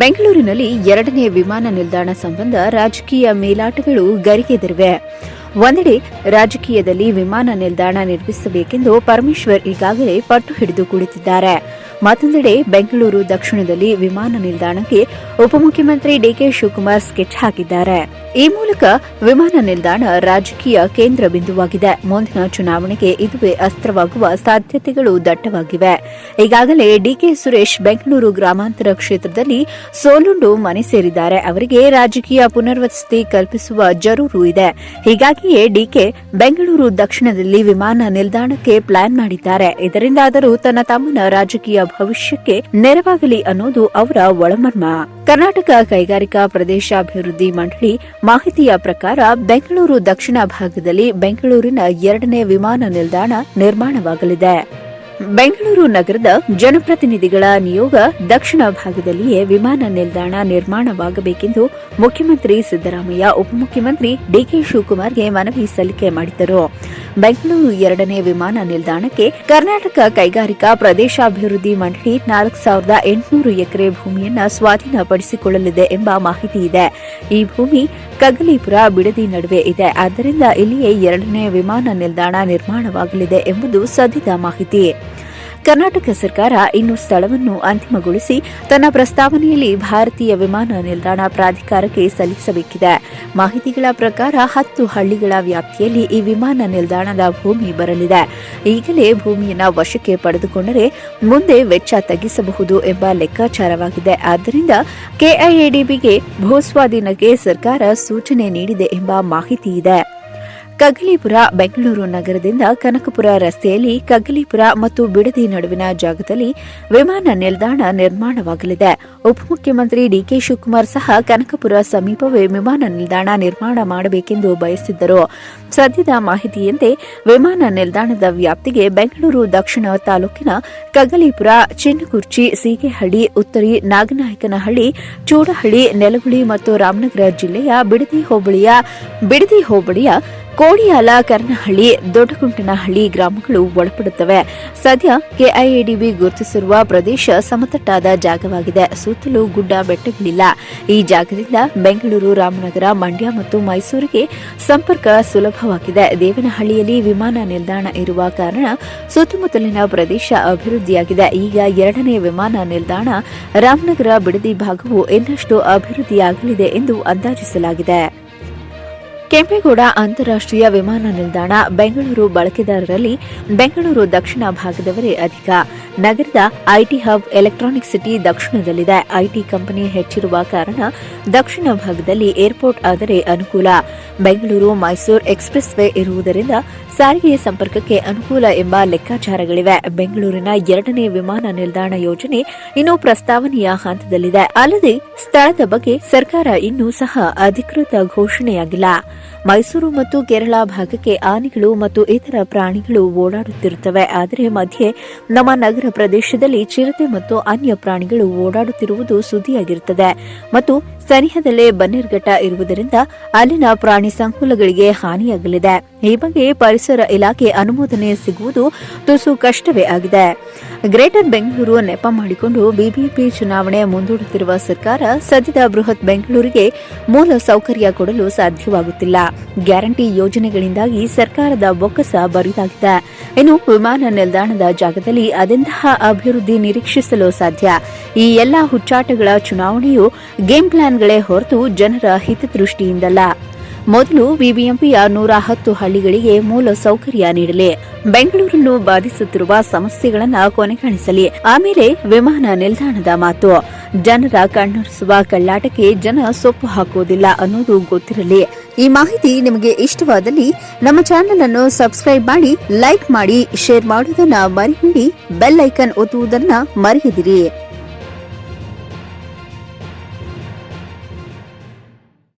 ಬೆಂಗಳೂರಿನಲ್ಲಿ ಎರಡನೇ ವಿಮಾನ ನಿಲ್ದಾಣ ಸಂಬಂಧ ರಾಜಕೀಯ ಮೇಲಾಟಗಳು ಗರಿಗೆದರಿವೆ. ಒಂದೆಡೆ ರಾಜಕೀಯದಲ್ಲಿ ವಿಮಾನ ನಿಲ್ದಾಣ ನಿರ್ಮಿಸಬೇಕೆಂದು ಪರಮೇಶ್ವರ್ ಈಗಾಗಲೇ ಪಟ್ಟು ಹಿಡಿದು ಕುಳಿತಿದ್ದಾರೆ. ಮತ್ತೊಂದೆಡೆ ಬೆಂಗಳೂರು ದಕ್ಷಿಣದಲ್ಲಿ ವಿಮಾನ ನಿಲ್ದಾಣಕ್ಕೆ ಉಪಮುಖ್ಯಮಂತ್ರಿ ಡಿಕೆ ಶಿವಕುಮಾರ್ ಸ್ಕೆಚ್ ಹಾಕಿದ್ದಾರೆ. ಈ ಮೂಲಕ ವಿಮಾನ ನಿಲ್ದಾಣ ರಾಜಕೀಯ ಕೇಂದ್ರ ಬಿಂದುವಾಗಿದೆ. ಮುಂದಿನ ಚುನಾವಣೆಗೆ ಇದುವೇ ಅಸ್ತ್ರವಾಗುವ ಸಾಧ್ಯತೆಗಳು ದಟ್ಟವಾಗಿವೆ. ಈಗಾಗಲೇ ಡಿಕೆ ಸುರೇಶ್ ಬೆಂಗಳೂರು ಗ್ರಾಮಾಂತರ ಕ್ಷೇತ್ರದಲ್ಲಿ ಸೋಲುಂಡು ಮನೆ ಸೇರಿದ್ದಾರೆ. ಅವರಿಗೆ ರಾಜಕೀಯ ಪುನರ್ವಸತಿ ಕಲ್ಪಿಸುವ ಜರೂರು ಇದೆ. ಹೀಗಾಗಿಯೇ ಡಿಕೆ ಬೆಂಗಳೂರು ದಕ್ಷಿಣದಲ್ಲಿ ವಿಮಾನ ನಿಲ್ದಾಣಕ್ಕೆ ಪ್ಲಾನ್ ಮಾಡಿದ್ದಾರೆ. ಇದರಿಂದಾದರೂ ತನ್ನ ತಮ್ಮನ ರಾಜಕೀಯ ಭವಿಷ್ಯಕ್ಕೆ ನೆರವಾಗಲಿ ಅನ್ನೋದು ಅವರ ಒಳಮರ್ಮ. ಕರ್ನಾಟಕ ಕೈಗಾರಿಕಾ ಪ್ರದೇಶಾಭಿವೃದ್ಧಿ ಮಂಡಳಿ ಮಾಹಿತಿಯ ಪ್ರಕಾರ ಬೆಂಗಳೂರು ದಕ್ಷಿಣ ಭಾಗದಲ್ಲಿ ಬೆಂಗಳೂರಿನ ಎರಡನೇ ವಿಮಾನ ನಿಲ್ದಾಣ ನಿರ್ಮಾಣವಾಗಲಿದೆ. ಬೆಂಗಳೂರು ನಗರದ ಜನಪ್ರತಿನಿಧಿಗಳ ನಿಯೋಗ ದಕ್ಷಿಣ ಭಾಗದಲ್ಲಿಯೇ ವಿಮಾನ ನಿಲ್ದಾಣ ನಿರ್ಮಾಣವಾಗಬೇಕೆಂದು ಮುಖ್ಯಮಂತ್ರಿ ಸಿದ್ದರಾಮಯ್ಯ, ಉಪಮುಖ್ಯಮಂತ್ರಿ ಡಿಕೆ ಶಿವಕುಮಾರ್ಗೆ ಮನವಿ ಸಲ್ಲಿಕೆ ಮಾಡಿದ್ದರು. ಬೆಂಗಳೂರು ಎರಡನೇ ವಿಮಾನ ನಿಲ್ದಾಣಕ್ಕೆ ಕರ್ನಾಟಕ ಕೈಗಾರಿಕಾ ಪ್ರದೇಶಾಭಿವೃದ್ಧಿ ಮಂಡಳಿ ನಾಲ್ಕು ಸಾವಿರದ ಎಂಟುನೂರು ಎಕರೆ ಭೂಮಿಯನ್ನು ಸ್ವಾಧೀನಪಡಿಸಿಕೊಳ್ಳಲಿದೆ ಎಂಬ ಮಾಹಿತಿ ಇದೆ. ಈ ಭೂಮಿ ಕಗಲೀಪುರ ಬಿಡದಿ ನಡುವೆ ಇದೆ. ಆದ್ದರಿಂದ ಇಲ್ಲಿಯೇ ಎರಡನೇ ವಿಮಾನ ನಿಲ್ದಾಣ ನಿರ್ಮಾಣವಾಗಲಿದೆ ಎಂಬುದು ಸದ್ಯದ ಮಾಹಿತಿ. ಕರ್ನಾಟಕ ಸರ್ಕಾರ ಇನ್ನು ಸ್ಥಳವನ್ನು ಅಂತಿಮಗೊಳಿಸಿ ತನ್ನ ಪ್ರಸ್ತಾವನೆಯಲ್ಲಿ ಭಾರತೀಯ ವಿಮಾನ ನಿಲ್ದಾಣ ಪ್ರಾಧಿಕಾರಕ್ಕೆ ಸಲ್ಲಿಸಬೇಕಿದೆ. ಮಾಹಿತಿಗಳ ಪ್ರಕಾರ ಹತ್ತು ಹಳ್ಳಿಗಳ ವ್ಯಾಪ್ತಿಯಲ್ಲಿ ಈ ವಿಮಾನ ನಿಲ್ದಾಣದ ಭೂಮಿ ಬರಲಿದೆ. ಈಗಲೇ ಭೂಮಿಯನ್ನು ವಶಕ್ಕೆ ಪಡೆದುಕೊಂಡರೆ ಮುಂದೆ ವೆಚ್ಚ ತಗ್ಗಿಸಬಹುದು ಎಂಬ ಲೆಕ್ಕಾಚಾರವಾಗಿದೆ. ಆದ್ದರಿಂದ ಕೆಐಎಡಿಬಿಗೆ ಭೂಸ್ವಾಧೀನಕ್ಕೆ ಸರ್ಕಾರ ಸೂಚನೆ ನೀಡಿದೆ ಎಂಬ ಮಾಹಿತಿ ಇದೆ. ಕಗ್ಗಲೀಪುರ ಬೆಂಗಳೂರು ನಗರದಿಂದ ಕನಕಪುರ ರಸ್ತೆಯಲ್ಲಿ ಕಗಲೀಪುರ ಮತ್ತು ಬಿಡದಿ ನಡುವಿನ ಜಾಗದಲ್ಲಿ ವಿಮಾನ ನಿಲ್ದಾಣ ನಿರ್ಮಾಣವಾಗಲಿದೆ. ಉಪಮುಖ್ಯಮಂತ್ರಿ ಡಿಕೆ ಶಿವಕುಮಾರ್ ಸಹ ಕನಕಪುರ ಸಮೀಪವೇ ವಿಮಾನ ನಿಲ್ದಾಣ ನಿರ್ಮಾಣ ಮಾಡಬೇಕೆಂದು ಬಯಸಿದ್ದರು. ಸದ್ಯದ ಮಾಹಿತಿಯಂತೆ ವಿಮಾನ ನಿಲ್ದಾಣದ ವ್ಯಾಪ್ತಿಗೆ ಬೆಂಗಳೂರು ದಕ್ಷಿಣ ತಾಲೂಕಿನ ಕಗಲೀಪುರ, ಚಿನ್ನಕುರ್ಚಿ ಸೀಗೆಹಳ್ಳಿ ಉತ್ತರಿ ನಾಗನಾಯಕನಹಳ್ಳಿ, ಚೂಡಹಳ್ಳಿ, ನೆಲಗುಳಿ ಮತ್ತು ರಾಮನಗರ ಜಿಲ್ಲೆಯ ಬಿಡದಿ ಹೋಬಳಿಯ ಬಿಡದಿ ಹೋಬಳಿಯ ಕೋಡಿಯಾಲ ಕರ್ನಹಳ್ಳಿ ದೊಡ್ಡಗುಂಟನಹಳ್ಳಿ ಗ್ರಾಮಗಳು ಒಳಪಡುತ್ತವೆ. ಸದ್ಯ ಕೆಐಎಡಿಬಿ ಗುರುತಿಸಿರುವ ಪ್ರದೇಶ ಸಮತಟ್ಟಾದ ಜಾಗವಾಗಿದೆ. ಸುತ್ತಲೂ ಗುಡ್ಡ ಬೆಟ್ಟಗಳಿಲ್ಲ. ಈ ಜಾಗದಿಂದ ಬೆಂಗಳೂರು, ರಾಮನಗರ, ಮಂಡ್ಯ ಮತ್ತು ಮೈಸೂರಿಗೆ ಸಂಪರ್ಕ ಸುಲಭವಾಗಿದೆ. ದೇವನಹಳ್ಳಿಯಲ್ಲಿ ವಿಮಾನ ನಿಲ್ದಾಣ ಇರುವ ಕಾರಣ ಸುತ್ತಮುತ್ತಲಿನ ಪ್ರದೇಶ ಅಭಿವೃದ್ಧಿಯಾಗಿದೆ. ಈಗ ಎರಡನೇ ವಿಮಾನ ನಿಲ್ದಾಣ ರಾಮನಗರ ಬಿಡದಿ ಭಾಗವು ಇನ್ನಷ್ಟು ಅಭಿವೃದ್ಧಿಯಾಗಲಿದೆ ಎಂದು ಅಂದಾಜಿಸಲಾಗಿದೆ. ಕೆಂಪೇಗೌಡ ಅಂತಾರಾಷ್ಟೀಯ ವಿಮಾನ ನಿಲ್ದಾಣ ಬೆಂಗಳೂರು ಬಳಕೆದಾರರಲ್ಲಿ ಬೆಂಗಳೂರು ದಕ್ಷಿಣ ಭಾಗದವರೇ ಅಧಿಕ. ನಗರದ ಐಟಿ ಹಬ್ ಎಲೆಕ್ಟ್ರಾನಿಕ್ ಸಿಟಿ ದಕ್ಷಿಣದಲ್ಲಿದೆ. ಐಟಿ ಕಂಪನಿ ಹೆಚ್ಚಿರುವ ಕಾರಣ ದಕ್ಷಿಣ ಭಾಗದಲ್ಲಿ ಏರ್ಪೋರ್ಟ್ ಆದರೆ ಅನುಕೂಲ. ಬೆಂಗಳೂರು, ಮೈಸೂರು ಎಕ್ಸ್ಪ್ರೆಸ್ ವೇ ಇರುವುದರಿಂದ ಸಾರಿಗೆ ಸಂಪರ್ಕಕ್ಕೆ ಅನುಕೂಲ ಎಂಬ ಲೆಕ್ಕಾಚಾರಗಳಿವೆ. ಬೆಂಗಳೂರಿನ ಎರಡನೇ ವಿಮಾನ ನಿಲ್ದಾಣ ಯೋಜನೆ ಇನ್ನೂ ಪ್ರಸ್ತಾವನೆಯ ಹಂತದಲ್ಲಿದೆ. ಅಲ್ಲದೆ ಸ್ಥಳದ ಬಗ್ಗೆ ಸರ್ಕಾರ ಇನ್ನೂ ಸಹ ಅಧಿಕೃತ ಘೋಷಣೆಯಾಗಿಲ್ಲ. ಮೈಸೂರು ಮತ್ತು ಕೇರಳ ಭಾಗಕ್ಕೆ ಆನೆಗಳು ಮತ್ತು ಇತರ ಪ್ರಾಣಿಗಳು ಓಡಾಡುತ್ತಿರುತ್ತವೆ. ಆದರೆ ಮಧ್ಯೆ ನಮ್ಮ ನಗರ ಪ್ರದೇಶದಲ್ಲಿ ಚಿರತೆ ಮತ್ತು ಅನ್ಯ ಪ್ರಾಣಿಗಳು ಓಡಾಡುತ್ತಿರುವುದು ಸುದ್ದಿಯಾಗಿರುತ್ತದೆ. ಮತ್ತು ಸನಿಹದಲ್ಲೇ ಬನ್ನೇರ್ಘಟ್ಟ ಇರುವುದರಿಂದ ಅಲ್ಲಿನ ಪ್ರಾಣಿ ಸಂಕುಲಗಳಿಗೆ ಹಾನಿಯಾಗಲಿದೆ. ಈ ಬಗ್ಗೆ ಪರಿಸರ ಇಲಾಖೆ ಅನುಮೋದನೆ ಸಿಗುವುದು ತುಸು ಕಷ್ಟವೇ ಆಗಿದೆ. ಗ್ರೇಟರ್ ಬೆಂಗಳೂರು ನೆಪ ಮಾಡಿಕೊಂಡು ಬಿಬಿಪಿ ಚುನಾವಣೆ ಮುಂದೂಡುತ್ತಿರುವ ಸರ್ಕಾರ ಸದ್ಯದ ಬೃಹತ್ ಬೆಂಗಳೂರಿಗೆ ಮೂಲ ಸೌಕರ್ಯ ಕೊಡಲು ಸಾಧ್ಯವಾಗುತ್ತಿಲ್ಲ. ಗ್ಯಾರಂಟಿ ಯೋಜನೆಗಳಿಂದಾಗಿ ಸರ್ಕಾರದ ಬೊಕ್ಕಸ ಬರಿದಾಗಿದೆ. ಇನ್ನು ವಿಮಾನ ನಿಲ್ದಾಣದ ಜಾಗದಲ್ಲಿ ಅದೆಂತಹ ಅಭಿವೃದ್ಧಿ ನಿರೀಕ್ಷಿಸಲು ಸಾಧ್ಯ? ಈ ಎಲ್ಲಾ ಹುಚ್ಚಾಟಗಳ ಚುನಾವಣೆಯು ಗೇಮ್ ಪ್ಲಾನ್ಗಳೇ ಹೊರತು ಜನರ ಹಿತದೃಷ್ಟಿಯಿಂದಲ್ಲ. ಮೊದಲು ಬಿಬಿಎಂಪಿಯ ನೂರ ಹತ್ತು ಹಳ್ಳಿಗಳಿಗೆ ಮೂಲ ಸೌಕರ್ಯ ನೀಡಲಿ. ಬೆಂಗಳೂರನ್ನು ಬಾಧಿಸುತ್ತಿರುವ ಸಮಸ್ಯೆಗಳನ್ನು ಕೊನೆಗಾಣಿಸಲಿ. ಆಮೇಲೆ ವಿಮಾನ ನಿಲ್ದಾಣದ ಮಾತು. ಜನರ ಕಣ್ಣೊರೆಸುವ ಕಳ್ಳಾಟಕ್ಕೆ ಜನ ಸೊಪ್ಪು ಹಾಕುವುದಿಲ್ಲ ಅನ್ನೋದು ಗೊತ್ತಿರಲಿ. ಈ ಮಾಹಿತಿ ನಿಮಗೆ ಇಷ್ಟವಾದಲ್ಲಿ ನಮ್ಮ ಚಾನೆಲ್ ಅನ್ನು ಸಬ್ಸ್ಕ್ರೈಬ್ ಮಾಡಿ, ಲೈಕ್ ಮಾಡಿ, ಶೇರ್ ಮಾಡುವುದನ್ನು ಮರಿಬೇಡಿ. ಬೆಲ್ ಐಕನ್ ಒತ್ತುವುದನ್ನ ಮರೆಯದಿರಿ.